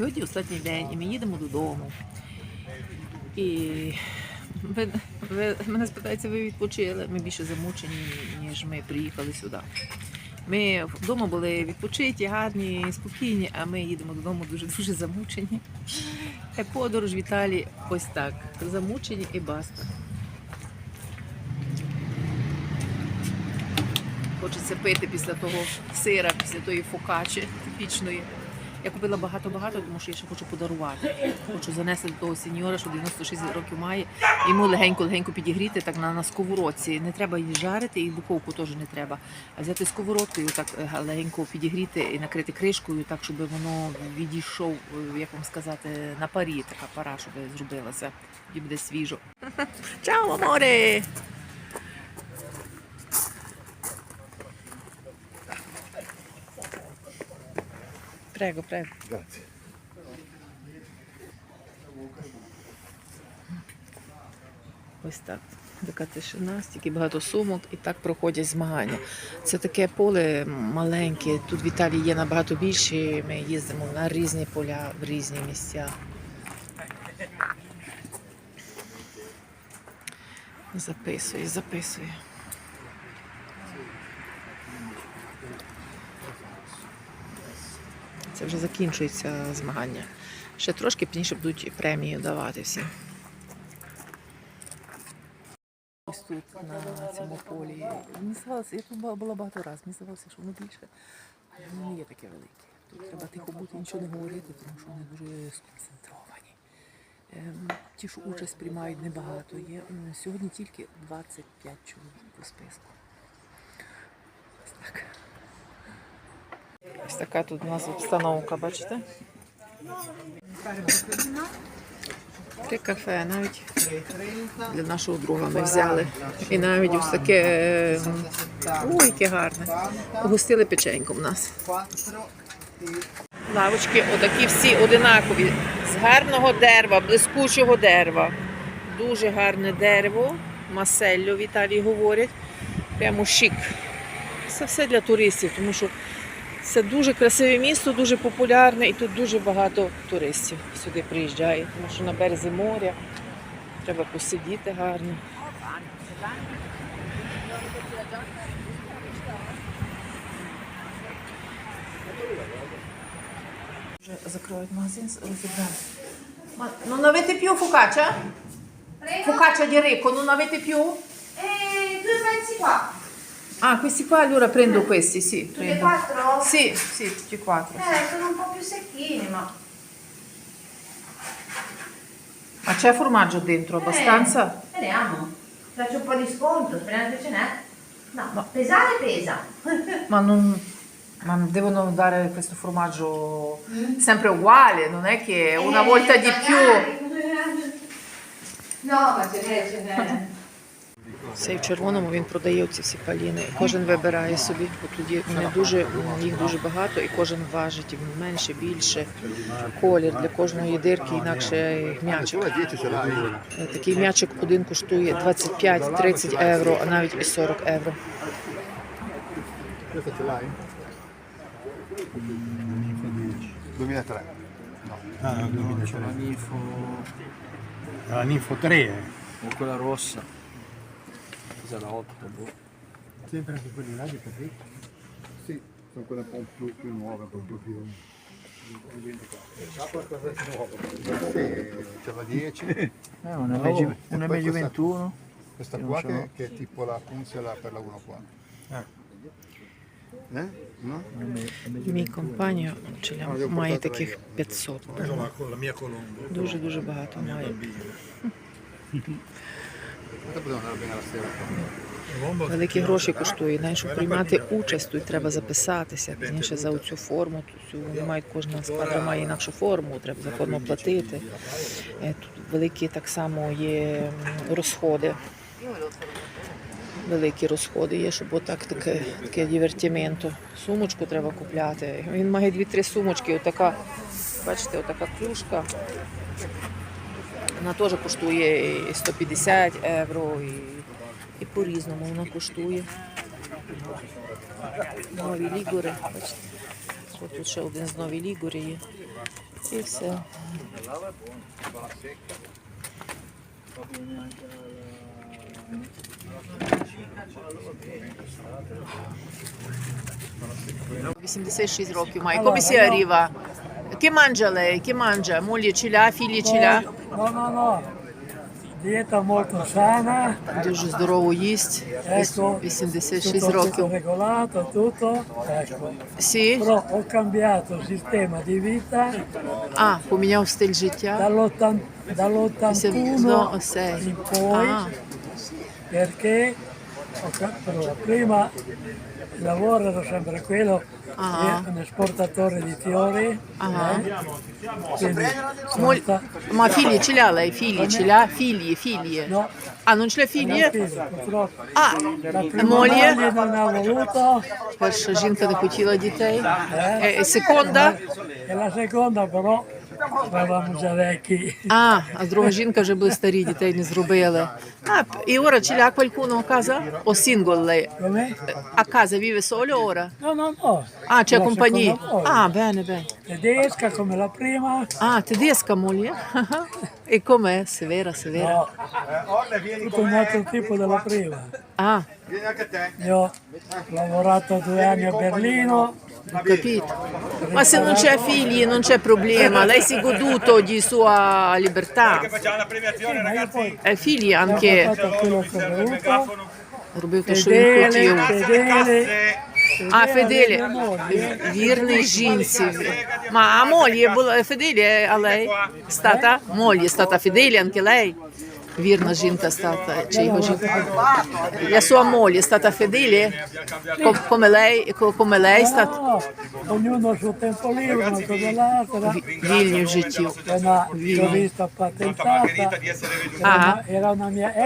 Сьогодні останній день, і ми їдемо додому. І ви, ви мене спитається, ви відпочили. Ми більше замучені, ніж ми приїхали сюди. Ми вдома були відпочиті, гарні, спокійні, а ми їдемо додому дуже-дуже замучені. Подорож в Італії ось так. Замучені і баста. Хочеться пити після того сира, після тої фокачі типічної. Я купила багато-багато, тому що я ще хочу подарувати. Хочу занести до того сеньора, що 96 років має. Йому легенько-легенько підігріти так на, на сковородці. Не треба її жарити, і духовку теж не треба. А взяти сковородкою, так е, легенько підігріти і накрити кришкою, так, щоб воно відійшов, е, як вам сказати, на парі, така пара, щоб зробилася. Тоді буде свіжо. Чао, аморе! Прего, прего. Grazie. Ось так. Така тишина, стільки багато сумок, і так проходять змагання. Це таке поле маленьке. Тут в Італії є набагато більше. Ми їздимо на різні поля, в різні місця. Записує, записує. Це вже закінчується змагання. Ще трошки пізніше будуть і премії давати всім. Ось тут на цьому полі. Мені здавалося, я тут була багато разів, мені здавалося, що воно більше, воно не є таке велике. Тут треба тихо бути, нічого не говорити, тому що вони дуже сконцентровані. Ем, Ті, що участь приймають небагато. Є сьогодні тільки 25 чоловік по списку. Ось так. Ось така тут у нас обстановка, бачите? Три кафе навіть для нашого друга ми взяли. І навіть ось таке. Ой, яке гарне. Гостили печеньку в нас. Лавочки отакі всі одинакові. З гарного дерева, блискучого дерева. Дуже гарне дерево. Маселло в Італії говорять. Прямо шик. Це все для туристів, тому що це дуже красиве місто, дуже популярне і тут дуже багато туристів сюди приїжджає, тому що на березі моря треба посидіти гарно. Вже закривають магазин, розібрали. Ma non avete più focaccia? Focaccia di Recco, non avete Ah, questi qua allora prendo questi, sì. Tutti e quattro? Sì, sì, tutti e quattro. Eh, sono un po' più secchini, ma. Ma c'è formaggio dentro abbastanza? Eh, speriamo. Faccio un po' di sconto, speriamo che ce n'è. No, ma pesare pesa. Ma non, ma devono dare questo formaggio sempre uguale, non è che una Eh, volta di più. magari. No, ma ce n'è, ce n'è. Цей в червоному він продає ці всі паліни. Кожен вибирає собі. Бо тоді вони дуже їх дуже багато, і кожен важить і менше, більше. Колір для кожної дирки інакше м'ячик. Solo 10 ce l'hai. Такий м'ячик один коштує 25-30 євро, а навіть і 40 євро. L'hai? 2003. Ah, C'è la ninfo La Ninfo 3, eh. o quella rossa. Cos'è la 8? Boh. sempre anche quelli là di Patrick. Sì, sono quelle un po' più, più nuove, un po' più... Sì, c'è la 10. Eh, una Oh, MG, e una poi MG questa- 21. Questa Sì, qua non ce l'ho. che, che è tipo la punzela per la 1.4. Ah. Eh? No? Una MG Мій компанія має таких 500. Preso la, con la mia colombo. Дуже дуже багато має. Великі гроші коштує. Навіть щоб приймати участь, тут треба записатися. Пізніше за цю форму. Цю кожна сквадра має інакшу форму, треба за форму платити. Е, Тут великі так само є розходи. Великі розходи є, щоб отак таке, таке дівертіменто. Сумочку треба купляти. Він має дві-три сумочки. Отака, бачите, отака клюшка. Вона теж коштує і 150 євро, і, і по-різному вона коштує. Нові лігори, бачите. Тут ще один з нові лігори є. І все. «86 rokів має. Come si Che mangia lei? Che mangia? Moglie ce l'ha? Figli ce l'ha? No, no, no. Dieta molto sana, Дуже здорово їсть. ecco, 86 tutto, tutto років. regolato, tutto. Ecco. Sì? Però ho cambiato il sistema di vita А, поміняв стиль життя. dall'80 dall'81 86. in poi perché ho ca- allora, prima il lavoro era sempre quello Ah. di un esportatore di fiori. Ah. eh. Quindi sono Моль... sta- Ma figli ce l'ha lei? Figli ce l'ha? Figli, figli. no, А, non ce l'ha non figli? ho figli, purtroppo. А, La prima moglie? moglie non ha voluto Перша жінка не хотіла дітей. Е, е, секунда. e la seconda però eravamo già vecchi. А, а друга жінка вже були старі, дітей не зробили. А, і ora ce l'ha qualcuno a casa? O single lei? Come? A casa vive solo ora? No, no, no. Ah, c'è La compagnia. seconda moglie. Ah, bene, bene. Tedesca come la prima. Ah, tedesca moglie? E com'è? Severa, severa. No, tutto un altro tipo della prima. Ah, Io ho lavorato due anni a Berlino, ho capito. Ma se non c'è figli non c'è problema, lei si è goduto di sua libertà. ma io poi Eh, figli ho anche fatto quello che ho voluto. робив те, що він Fedele, хотів. fedele, А, Феделі, alle mie mogli. вірний жінці. Ma a moglie була Феделі, а lei? Stata? Moglie, stata Феделі, anche lei? Вірна жінка стата, чи його жінка? La sua moglie è stata fedele? Co- Come lei, co- come lei è stata? Ognuno il tempo libero, una cosa. Вільні в житті. Ah.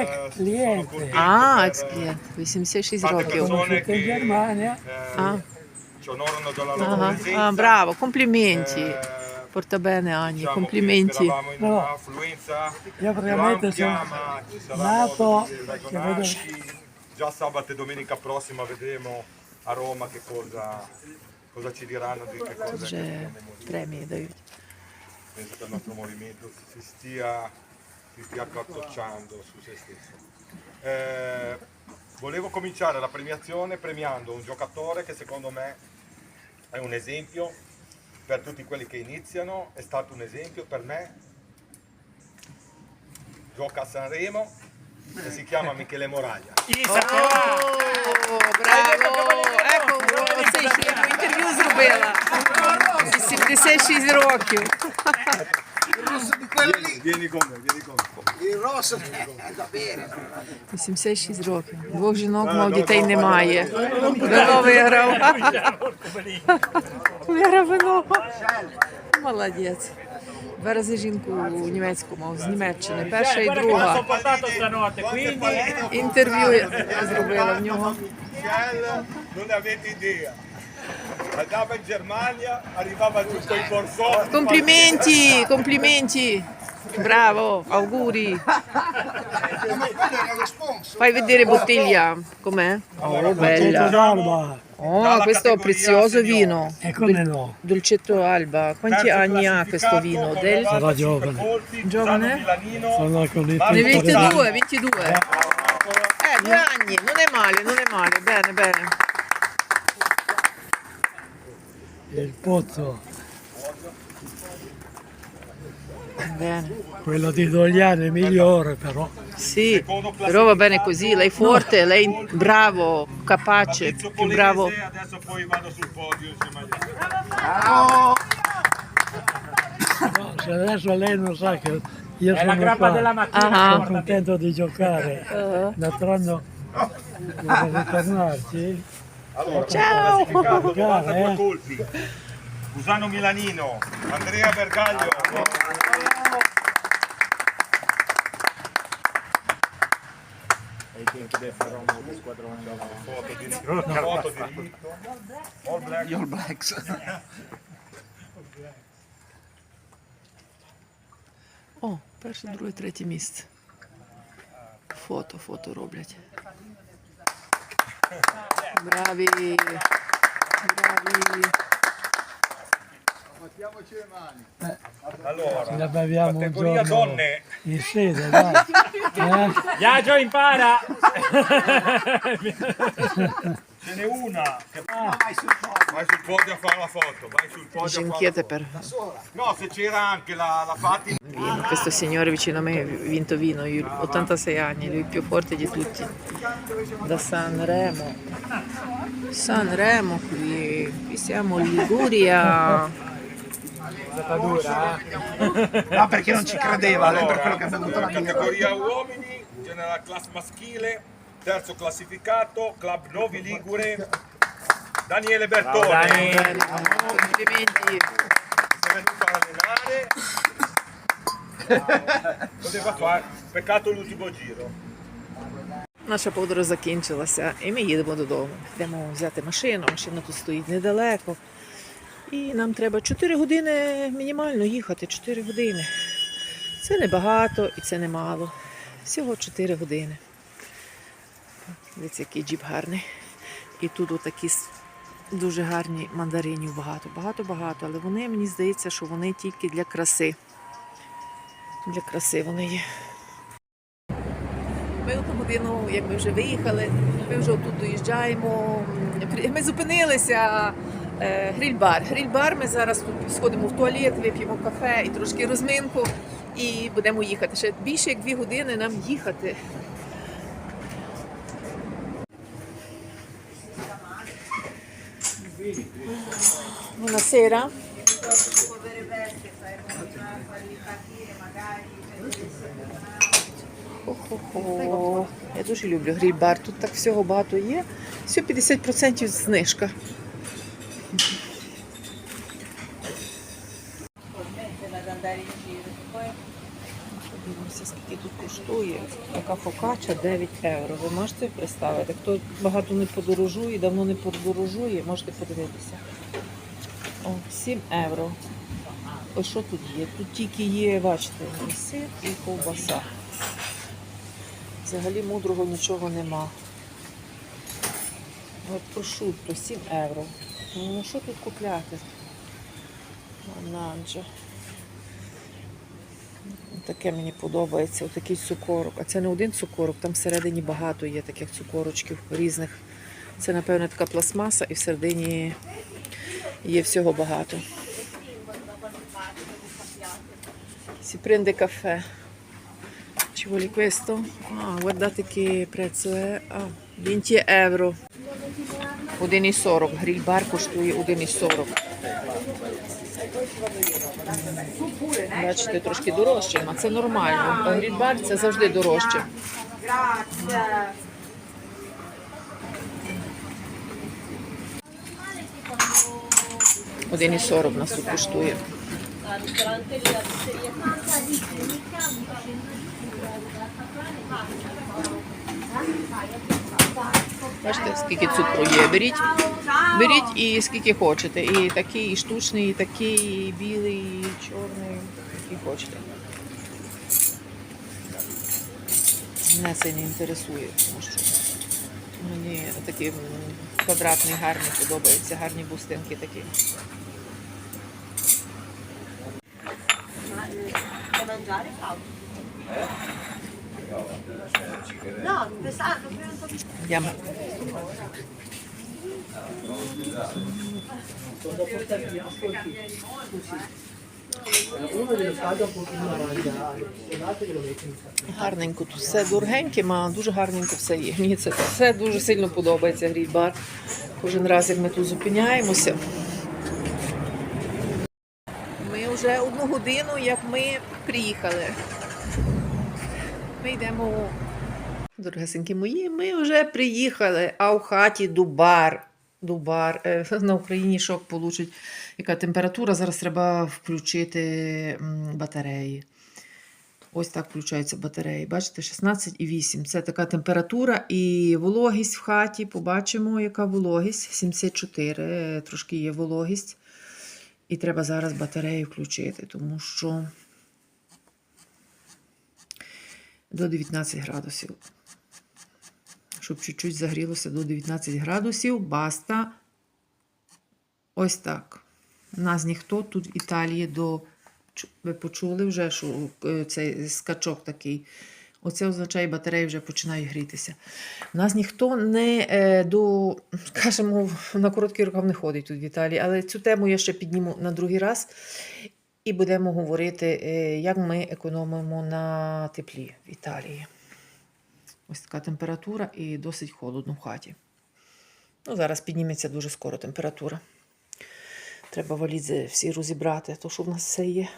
ex cliente. А, екс-клієнт, 86 років. А, ага. а, браво, компліменті. Porta bene Agni, diciamo complimenti. No, io praticamente sono nato... Già sabato e domenica prossima vedremo a Roma che cosa, cosa ci diranno di che cosa C'è premi da... Penso che il nostro movimento si stia, si stia accartocciando su se stesso. Eh, volevo cominciare la premiazione premiando un giocatore che secondo me è un esempio per tutti quelli che iniziano, è stato un esempio per me. Gioca a Sanremo e si chiama Michele Moraglia. О, браво! Еко, оце ще я інтерв'ю зробила. 76 років. Vieni, vieni con me, vieni con me. Il rosso è da bere. 86 років. Двох жінок, мов дітей немає. Вино виграв. Виграв вино. Молодець. Два рази жінку німецьку мав з Німеччини. Перша і друга. Інтерв'ю я зробила в нього. Michele, non ne avete idea. Andava in Germania, arrivava tutto in borsone. Компліменті, компліменті. Браво, аuguri. Fai vedere bottiglia. Com'è? Oh, Dolcetto bella. Oh, questo è prezioso vino. e come no? Dolcetto Alba. Quanti anni ha questo vino? Del... Sarà giovane. Giovane? Sono con i Ne piccoli 22, 22. Eh, due anni, non è male, non è male. Bene, bene. il pozzo, Bene. quello di Dogliano è migliore però. Sì, però va bene così, lei forte, lei bravo, capace, più bravo. Adesso poi vado sul podio insieme agli No, se adesso lei non sa che io sono qua, sono Ah, contento di giocare. L'altro anno devo ritornarci. Allora, Ciao. 92 Eh. colpi. Usano Milanino, Andrea Bergaglio. Foto di foto di diritto. All black. Gli All Blacks. О, перше, друге, третє місце. Фото, фото роблять. Браві. Браві. Battiamoci le mani. Eh. Allora, categoria donne. In sede, dai. eh. Biagio impara! Ce n'è una che ah. vai, sul vai sul podio a fare la foto, vai sul podio Genchiete a fare la foto. per... No, se c'era anche la, la Fati... Vino. Questo signore vicino a me ha vinto vino, io, 86 anni, lui più forte di tutti. Da Sanremo. Sanremo qui, qui siamo in Liguria in Liguria. No, perché non ci credeva, lei per quello che è venuto la birra. categoria uomini, general class maschile, terzo classificato, club Novi Ligure, Daniele Bertone. Complimenti. si è venuto a allenare poteva fare peccato l'ultimo giro Наша подорож закінчилася, і ми їдемо додому. Йдемо взяти машину, машина тут стоїть недалеко. І нам треба 4 години мінімально їхати. 4 години. Це не багато і це не мало. Всього 4 години. Дивіться, який джіп гарний. І тут отакі дуже гарні мандаринів багато. Багато-багато. Але вони, мені здається, що вони тільки для краси. Для краси вони є. Ми одну годину, як ми вже виїхали, ми вже тут доїжджаємо. Ми зупинилися. Е, Гриль-бар. Гриль-бар. Ми зараз тут сходимо в туалет, вип'ємо кафе і трошки розминку, і будемо їхати. Ще більше як дві години нам їхати. Buonasera. Охо-хо. Я дуже люблю гриль-бар. Тут так всього багато є. Все 50% знижка. Подивимося, скільки тут коштує. Така фокача 9 євро. Ви можете представити? Хто багато не подорожує, давно не подорожує, можете подивитися. О, 7 євро. Ось що тут є? Тут тільки є, бачите, і сир і ковбаса. Взагалі мудрого нічого нема. От прошутто 7 євро. Ну що тут купляти? Мананджа. Таке мені подобається, отакий цукорок. А це не один цукорок, там всередині багато є таких цукорочків різних. Це, напевно, така пластмаса і всередині є всього багато. Prende caffè. Ci vuole questo? Ah, guardate che prezzo è. Ah, 20 euro. 1,40. Гриль-бар коштує 1,40. Бачите, трошки дорожче, а це нормально. А Гриль-бар це завжди дорожче. Один і 40 нас тут коштує. Бачите, скільки цукру є. Беріть, беріть і скільки хочете. І такий, і штучний, і такий, і білий, і чорний, який хочете. Мене це не інтересує, тому що мені такі м, квадратні, гарні подобаються, гарні бустинки такі. Paolo? No, di Andiamo. Гарненько тут все дорогеньке, а дуже гарненько все є. Мені це все дуже сильно подобається гріль-бар. Кожен раз, як ми тут зупиняємося. Ми вже одну годину, як ми приїхали. Ми йдемо Дорогесенькі мої, ми вже приїхали, а в хаті дубар. Дубар. Е, На Україні шок получить. Яка температура? Зараз треба включити батареї. Ось так включаються батареї. Бачите, 16,8. Це така температура і вологість в хаті. Побачимо, яка вологість. 74. е, Трошки є вологість. І треба зараз батареї включити, тому що до 19 градусів щоб чуть-чуть загрілося до 19 градусів. Баста. Ось так. Нас ніхто тут в Італії до. Ви почули вже, що е, цей скачок такий. Оце означає, батареї вже починають грітися. У нас ніхто не е, до, скажімо, на короткий рукав не ходить тут в Італії, але цю тему я ще підніму на другий раз. І будемо говорити, е, як ми економимо на теплі в Італії. Ось така температура і досить холодно в хаті. Ну, зараз підніметься дуже скоро температура. Треба валізи всі розібрати, то що в нас все є.